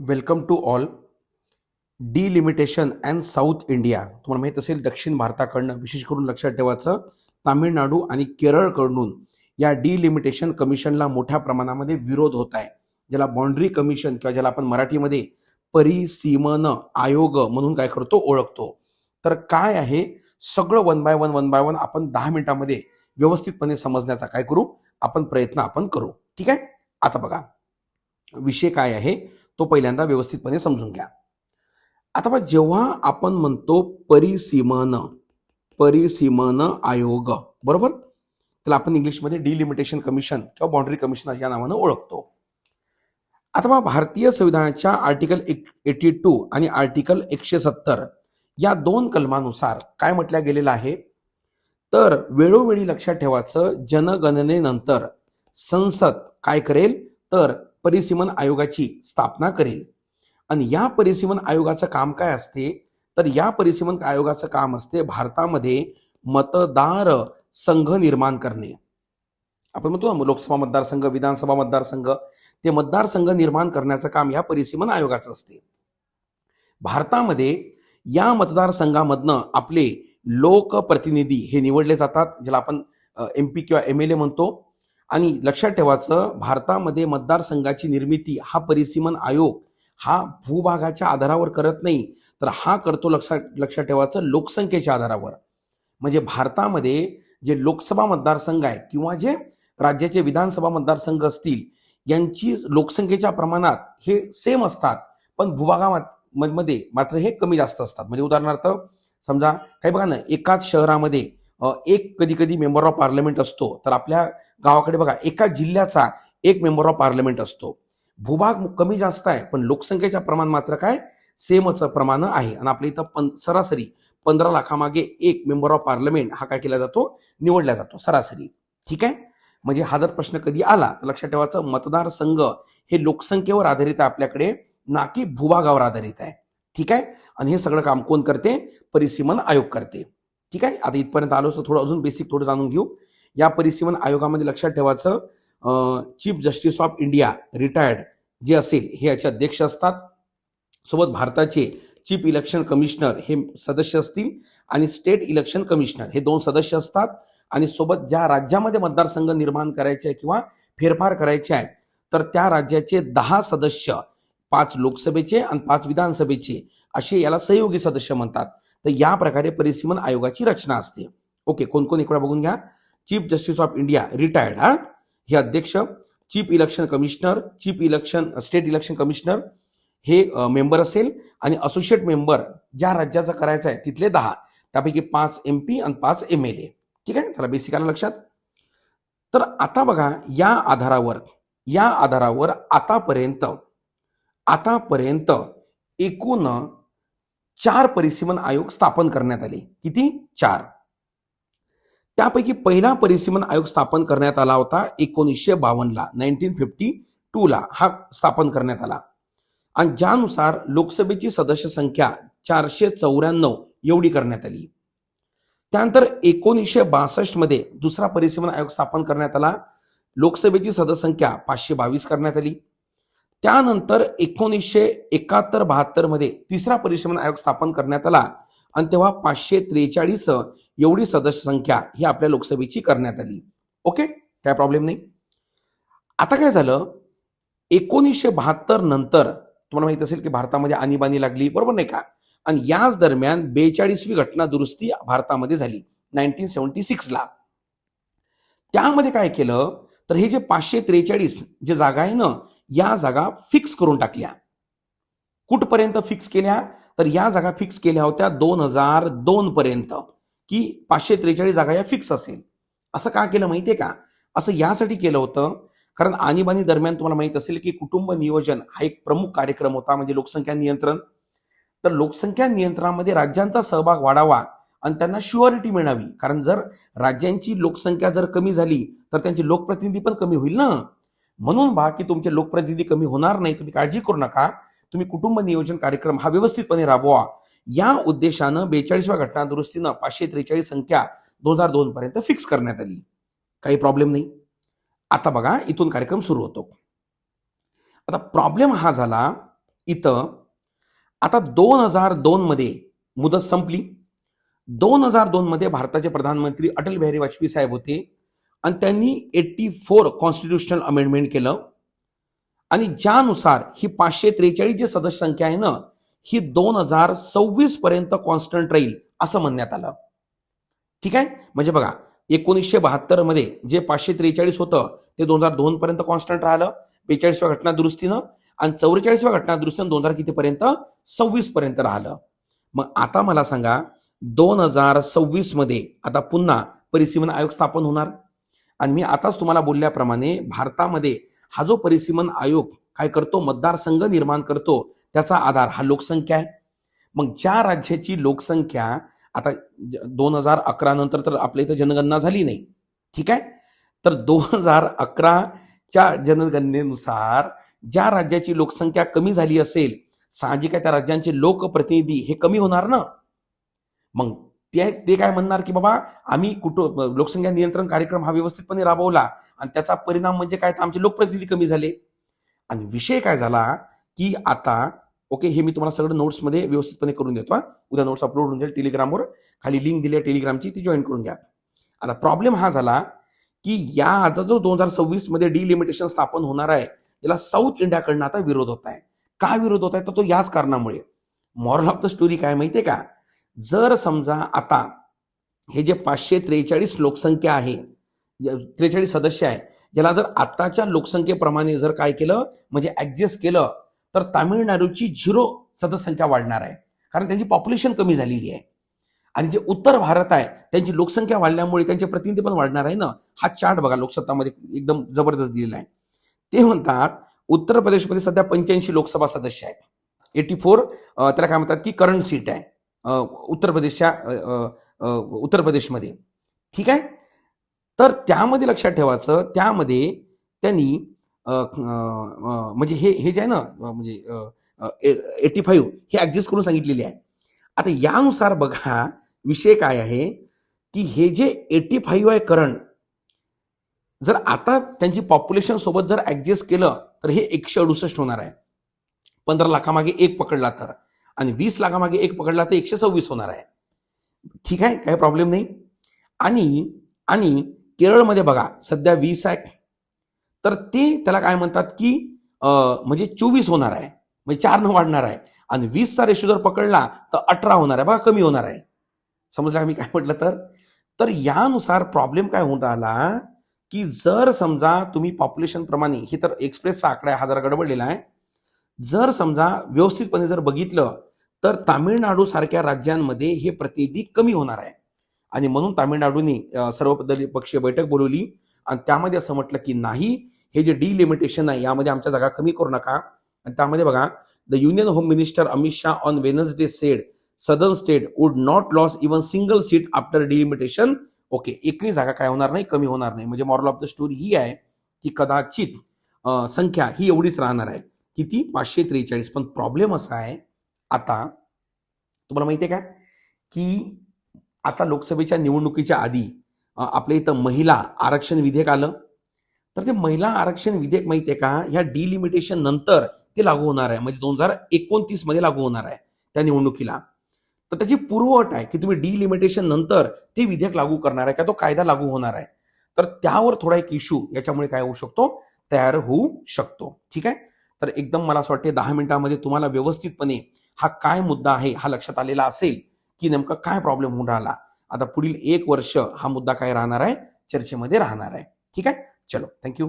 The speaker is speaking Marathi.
Welcome to all. Delimitation and south India. तुम्हाला माहीत असेल दक्षिण भारताकडनं विशेष करून लक्षात ठेवायचं तामिळनाडू आणि केरळकडून या डिलिमिटेशन कमिशनला मोठ्या प्रमाणामध्ये विरोध होत आहे. ज्याला बाँड्री कमिशन किंवा ज्याला आपण मराठीमध्ये परिसीमन आयोग म्हणून काय करतो ओळखतो. तर काय आहे? सगळं one by one one by one आपण दहा मिनिटामध्ये व्यवस्थितपणे समजण्याचा काय करू? आपण प्रयत्न आपण करू. ठीक आहे? आता बघा. विषय काय आहे? तो पहिल्यांदा व्यवस्थितपणे समजून घ्या. आता जेव्हा आपण म्हणतो परिसीमन परिसीमन आयोग बरोबर? त्याला आपण इंग्लिशमध्ये डिलिमिटेशन कमिशन किंवा बाउंड्री कमिशन या नावानं ओळखतो. आता भारतीय संविधानाच्या आर्टिकल एटी टू आणि आर्टिकल एकशे सत्तर या दोन कलमानुसार काय म्हटलं गेलेलं आहे? तर वेळोवेळी लक्षात ठेवायचं जनगणनेनंतर संसद काय करेल? तर परिसीमन आयोगाची स्थापना करेल. आणि या परिसीमन आयोगाचं काम काय असते? तर या परिसीमन आयोगाचं काम असते भारतामध्ये मतदार संघ निर्माण करणे. आपण म्हणतो ना लोकसभा मतदारसंघ विधानसभा मतदारसंघ ते मतदारसंघ निर्माण करण्याचं काम या परिसीमन आयोगाचं असते. भारतामध्ये या मतदारसंघामधनं आपले लोकप्रतिनिधी हे निवडले जातात ज्याला आपण एम पी किंवा एम एल ए म्हणतो. आणि लक्षात ठेवायचं भारतामध्ये मतदारसंघाची निर्मिती हा परिसीमन आयोग हा भूभागाच्या आधारावर करत नाही तर हा करतो लक्षात लक्षात ठेवायचं लोकसंख्येच्या आधारावर. म्हणजे भारतामध्ये जे लोकसभा मतदारसंघ आहे किंवा जे राज्याचे विधानसभा मतदारसंघ असतील यांची लोकसंख्येच्या प्रमाणात हे सेम असतात पण भूभागामध्ये मात्र हे कमी जास्त असतात. म्हणजे उदाहरणार्थ समजा काही बघा ना एकाच शहरामध्ये एक कधी कधी मेंबर ऑफ पार्लमेंट असतो तर आपल्या गावाकडे बघा एका जिल्ह्याचा एक मेंबर ऑफ पार्लमेंट असतो. भूभाग कमी जास्त आहे पण लोकसंख्येच्या प्रमाण मात्र काय? सेमच प्रमाण आहे. आणि आपल्या इथं पं सरासरी पंधरा लाखामागे एक मेंबर ऑफ पार्लमेंट हा काय केला जातो? निवडला जातो सरासरी. ठीक आहे? म्हणजे हा जर प्रश्न कधी आला तर लक्षात ठेवायचं मतदारसंघ हे लोकसंख्येवर आधारित आहे आपल्याकडे ना की भूभागावर आधारित आहे. ठीक आहे? आणि हे सगळं काम कोण करते? परिसीमन आयोग करते. ठीक आहे? आता इथपर्यंत आलो तर थोडं अजून बेसिक थोडं जाणून घेऊ. या परिसीमन आयोगामध्ये लक्षात ठेवायचं chief justice of India retired जे असेल हे याचे अध्यक्ष असतात. सोबत भारताचे चीफ इलेक्शन कमिशनर हे सदस्य असतील आणि स्टेट इलेक्शन कमिशनर हे दोन सदस्य असतात. आणि सोबत ज्या राज्यामध्ये मतदारसंघ निर्माण करायचे आहे किंवा फेरफार करायचे आहे तर त्या राज्याचे दहा सदस्य पाच लोकसभेचे आणि पाच विधानसभेचे असे याला सहयोगी सदस्य म्हणतात. तर या प्रकारे परिसीमन आयोगाची रचना असते. ओके कोण कोण इकडे बघून घ्या. Chief justice of India retired हा. हे अध्यक्ष chief election commissioner chief election state election commissioner हे मेंबर असेल आणि असोसिएट मेंबर ज्या राज्याचा करायचा आहे तिथले दहा. त्यापैकी पाच एम पी आणि पाच एम एल ए. ठीक आहे? चला बेसिक आलं लक्षात. तर आता बघा या आधारावर या आधारावर आतापर्यंत आतापर्यंत एकूण चार परिसीमन आयोग स्थापन करण्यात आले. किती? चार. त्यापैकी पहिला परिसीमन आयोग स्थापन करण्यात आला होता एकोणीसशे बावन्नला नाईन्टीन फिफ्टी टू ला हा स्थापन करण्यात आला. आणि ज्यानुसार लोकसभेची सदस्य संख्या चारशे चौऱ्याण्णव एवढी करण्यात आली. त्यानंतर एकोणीसशे बासष्टमध्ये दुसरा परिसीमन आयोग स्थापन करण्यात आला. लोकसभेची सदस्य संख्या पाचशे बावीस करण्यात आली. त्यानंतर एकोणीसशे एकाहत्तर बहात्तरमध्ये तिसरा परिश्रमण आयोग स्थापन करण्यात आला. आणि तेव्हा पाचशे त्रेचाळीस एवढी सदस्य संख्या ही आपल्या लोकसभेची करण्यात आली. ओके? काय प्रॉब्लेम नाही? आता काय झालं? एकोणीसशे बहात्तर नंतर तुम्हाला माहीत असेल की भारतामध्ये आणीबाणी लागली बरोबर नाही का? आणि याच दरम्यान बेचाळीसवी घटना दुरुस्ती भारतामध्ये झाली नाईन्टीन सेव्हन्टी सिक्सला त्यामध्ये काय केलं? तर हे जे पाचशे त्रेचाळीस जे जागा आहे ना या जागा फिक्स करून टाकल्या. कुठपर्यंत फिक्स केल्या? तर या जागा फिक्स केल्या होत्या दोन हजार दोन पर्यंत की पाचशे त्रेचाळीस जागा या फिक्स असेल. असं का केलं माहितीये का? असं यासाठी केलं होतं कारण आणीबाणी दरम्यान तुम्हाला माहीत असेल की कुटुंब नियोजन हा एक प्रमुख कार्यक्रम होता म्हणजे लोकसंख्या नियंत्रण. तर लोकसंख्या नियंत्रणामध्ये राज्यांचा सहभाग वाढावा आणि त्यांना शुअरिटी मिळावी. कारण जर राज्यांची लोकसंख्या जर कमी झाली तर त्यांची लोकप्रतिनिधी पण कमी होईल ना? म्हणून बा की तुमचे लोकप्रतिनिधी कमी होणार नाही तुम्ही काळजी करू नका. तुम्ही कुटुंब नियोजन कार्यक्रम हा व्यवस्थितपणे राबवा. या उद्देशानं बेचाळीसव्या घटना दुरुस्तीनं पाचशे त्रेचाळीस संख्या दोन हजार दोन पर्यंत फिक्स करण्यात आली. काही प्रॉब्लेम नाही. आता बघा इथून कार्यक्रम सुरू होतो. आता प्रॉब्लेम हा झाला इथं आता दोन हजार दोन मध्ये मुदत संपली. दोन हजार दोन मध्ये भारताचे प्रधानमंत्री अटल बिहारी वाजपेयी साहेब होते. आणि त्यांनी एट्टी फोर कॉन्स्टिट्युशनल अमेंडमेंट केलं. आणि ज्यानुसार ही पाचशे त्रेचाळीस जी सदस्य संख्या आहे ना ही दोन हजार सव्वीस पर्यंत कॉन्स्टंट राहील असं म्हणण्यात आलं. ठीक आहे? म्हणजे बघा एकोणीसशे बहात्तरमध्ये जे पाचशे त्रेचाळीस होतं ते दोन हजार दोन पर्यंत कॉन्स्टंट राहिलं. बेचाळीसव्या घटना दुरुस्तीनं आणि चौवेचाळीसव्या घटना दुरुस्तीनं दोन हजार कितीपर्यंत सव्वीस पर्यंत राहिलं. मग आता मला सांगा दोन हजार सव्वीसमध्ये आता पुन्हा परिसीमन आयोग स्थापन होणार? आणि मी आताच तुम्हाला बोलल्याप्रमाणे भारतामध्ये हा जो परिसीमन आयोग काय करतो मतदारसंघ निर्माण करतो त्याचा आधार हा लोकसंख्या आहे. मग ज्या राज्याची लोकसंख्या आता दोन हजार अकरा नंतर तर आपल्या इथं जनगणना झाली नाही. ठीक आहे? तर दोन हजार अकराच्या जनगणनेनुसार ज्या राज्याची लोकसंख्या कमी झाली असेल साहजिक आहे त्या राज्यांचे लोकप्रतिनिधी हे कमी होणार ना? मग ते ते काय म्हणणार की बाबा आम्ही कुटुंब लोकसंख्या नियंत्रण कार्यक्रम हा व्यवस्थितपणे राबवला आणि त्याचा परिणाम म्हणजे काय तर आमचे लोकप्रतिनिधी कमी झाले. आणि विषय काय झाला की आता ओके हे मी तुम्हाला सगळं नोट्समध्ये व्यवस्थितपणे करून देतो हा. उद्या नोट्स अपलोड होऊन जाईल टेलिग्रामवर खाली लिंक दिली आहे टेलिग्रामची ती जॉईन करून घ्या. आता प्रॉब्लेम हा झाला की या आता जो दोन हजार सव्वीसमध्ये डिलिमिटेशन स्थापन होणार आहे याला साऊथ इंडियाकडनं आता विरोध होत आहे. का विरोध होत आहे? तर तो याच कारणामुळे. मॉरल ऑफ द स्टोरी काय माहितीये का? जर समजा आता हे जे पाचशे त्रेचाळीस लोकसंख्या आहे त्रेचाळीस सदस्य आहे याला जर आताच्या लोकसंख्येप्रमाणे जर काय केलं म्हणजे ऍडजस्ट केलं तर तामिळनाडूची झिरो सदस्यसंख्या वाढणार आहे. कारण त्यांची पॉप्युलेशन कमी झालेली आहे. आणि जे उत्तर भारत आहे त्यांची लोकसंख्या वाढल्यामुळे त्यांचे प्रतिनिधी पण वाढणार आहे ना? हा चार्ट बघा लोकसत्तामध्ये एकदम जबरदस्त दिलेला आहे. ते म्हणतात उत्तर प्रदेशमध्ये सध्या पंच्याऐंशी लोकसभा सदस्य आहेत. एटी फोर त्याला काय म्हणतात की करंट सीट आहे. उत्तर प्रदेशच्या उत्तर प्रदेशमध्ये. ठीक आहे? तर त्यामध्ये लक्षात ठेवायचं त्यामध्ये त्यांनी म्हणजे हे हे जे आहे ना म्हणजे एटी फाईव्ह हे ऍडजस्ट करून सांगितलेले आहे. आता यानुसार बघा विषय काय आहे की हे जे एटी फाईव्ह आहे करंट जर आता त्यांची पॉप्युलेशन सोबत जर ऍडजस्ट केलं तर हे एकशे अडुसष्ट होणार आहे. पंधरा लाखामागे एक पकडला तर. आणि वीस लाखामागे एक पकडला तर एकशे सव्वीस होणार आहे. ठीक आहे काही प्रॉब्लेम नाही. आणि आणि केरळमध्ये बघा सध्या वीस आहे. तर ते त्याला काय म्हणतात की म्हणजे चोवीस होणार आहे. म्हणजे चार न वाढणार आहे. आणि वीसचा रेशो जर पकडला तर अठरा होणार आहे. बघा कमी होणार आहे. समजलं मी काय म्हटलं तर? तर यानुसार प्रॉब्लेम काय होऊन राहिला की जर समजा तुम्ही पॉप्युलेशन प्रमाणे हे तर एक्सप्रेसचा आकडा आहे, हा जरा गडबडलेला आहे. जर समजा व्यवस्थितपणे जर बघितलं तर तामिळनाडू सारख्या राज्यांमध्ये हे प्रतिनिधी कमी होणार आहे. आणि म्हणून तामिळनाडूने अं, पक्षीय बैठक बोलवली. आणि त्यामध्ये असं म्हटलं की नाही हे जे डिलिमिटेशन आहे यामध्ये आमच्या जागा कमी करू नका. आणि त्यामध्ये बघा the union home minister Amit Shah on Wednesday said southern state would not lose even single seat after delimitation okay एकही जागा काय होणार नाही कमी होणार नाही. म्हणजे मॉरल ऑफ द स्टोरी ही आहे की कदाचित संख्या ही एवढीच राहणार आहे. किती? पाचशे त्रेचाळीस. पण प्रॉब्लेम असा आहे आता तुम्हाला माहिती आहे का? की आता लोकसभेच्या निवडणुकीच्या आधी आपल्या इथं महिला आरक्षण विधेयक आलं. तर ते महिला आरक्षण विधेयक माहिती आहे का? ह्या डिलिमिटेशन नंतर ते लागू होणार आहे. म्हणजे दोन हजार एकोणतीसमध्ये लागू होणार आहे त्या निवडणुकीला. तर त्याची पूर्वअट आहे की तुम्ही डिलिमिटेशन नंतर ते विधेयक लागू करणार आहे का? तो कायदा लागू होणार आहे. तर त्यावर थोडा एक इश्यू याच्यामुळे काय होऊ शकतो? तयार होऊ शकतो. ठीक आहे? तर एकदम मला असं वाटते दहा मिनिटामध्ये तुम्हाला व्यवस्थितपणे हा काय मुद्दा आहे हा लक्षात आलेला असेल की नेमका काय प्रॉब्लेम होऊन राहिला. आता पुढील एक वर्ष हा मुद्दा काय राहणार आहे? चर्चेमध्ये राहणार आहे. ठीक आहे? चलो थँक्यू